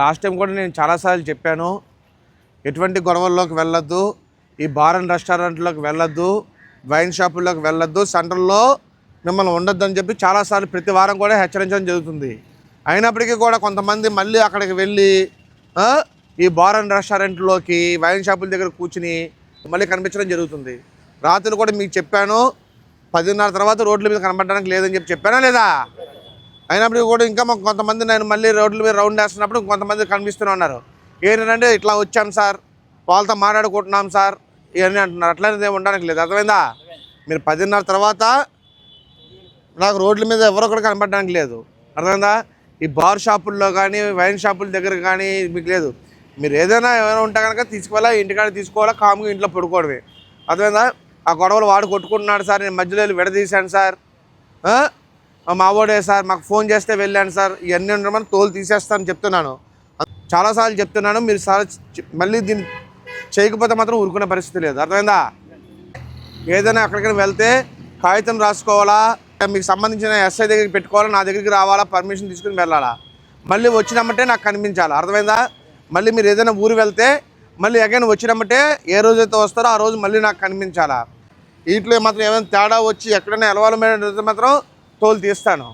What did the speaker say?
Last time కూడా నేను చాలాసార్లు చెప్పాను. ఎటువంటి గొడవల్లోకి వెళ్ళొద్దు. ఈ బార్ అండ్ రెస్టారెంట్లోకి వెళ్ళొద్దు. వైన్ షాపుల్లోకి వెళ్ళొద్దు. సెంటర్లో మిమ్మల్ని ఉండొద్దు అని చెప్పి చాలాసార్లు ప్రతి వారం కూడా హెచ్చరించడం జరుగుతుంది. అయినప్పటికీ కూడా కొంతమంది మళ్ళీ అక్కడికి వెళ్ళి ఈ బార్ అండ్ రెస్టారెంట్లోకి వైన్ షాపుల దగ్గర కూర్చుని మళ్ళీ కనిపించడం జరుగుతుంది. రాత్రి కూడా మీకు చెప్పాను పదిన్నర తర్వాత రోడ్ల మీద కనబడడానికి లేదని చెప్పి చెప్పానా లేదా? అయినప్పుడు కూడా ఇంకా మాకు కొంతమంది నేను మళ్ళీ రోడ్ల మీద రౌండ్ వేస్తున్నప్పుడు కొంతమంది కనిపిస్తూనే ఉన్నారు. ఏంటంటే ఇట్లా వచ్చాం సార్ వాళ్ళతో మాట్లాడుకుంటున్నాం సార్ ఇవన్నీ అంటున్నారు. అట్లనేది ఏమి ఉండడానికి లేదు. అర్థమైందా? మీరు పదిన్నర తర్వాత నాకు రోడ్ల మీద ఎవరో కూడా కనపడడానికి లేదు. అర్థమైందా? ఈ బార్ షాపుల్లో కానీ వైన్ షాపుల దగ్గర కానీ మీకు లేదు. మీరు ఏదైనా ఏమైనా ఉంటే కనుక తీసుకోవాలా ఇంటికాడ తీసుకోవాలా కాముగా ఇంట్లో పడుకోవడమే. అర్థమైందా? ఆ గొడవలు వాడు కొట్టుకుంటున్నాడు సార్ నేను మధ్యలో వెళ్ళి విడదీశాను సార్. మావోడే సార్ మాకు ఫోన్ చేస్తే వెళ్ళాను సార్. ఇవన్నీ ఉండమని తోలు తీసేస్తాను చెప్తున్నాను. చాలాసార్లు చెప్తున్నాను మీరు సార్ మళ్ళీ దీన్ని చేయకపోతే మాత్రం ఊరుకునే పరిస్థితి లేదు. అర్థమైందా? ఏదైనా అక్కడికి వెళ్తే కాగితం రాసుకోవాలా? మీకు సంబంధించిన ఎస్ఐ దగ్గరికి పెట్టుకోవాలా? నా దగ్గరికి రావాలా? పర్మిషన్ తీసుకుని వెళ్ళాలా? మళ్ళీ వచ్చినమ్మంటే నాకు కనిపించాలి? అర్థమైందా? మళ్ళీ మీరు ఏదైనా ఊరు వెళ్తే మళ్ళీ అగైన్ వచ్చినమ్మంటే ఏ రోజైతే వస్తారో ఆ రోజు మళ్ళీ నాకు కనిపించాలా? వీటిలో మాత్రం ఏమైనా తేడా వచ్చి ఎక్కడైనా ఎలవాల మాత్రం తోలు తీస్తాను.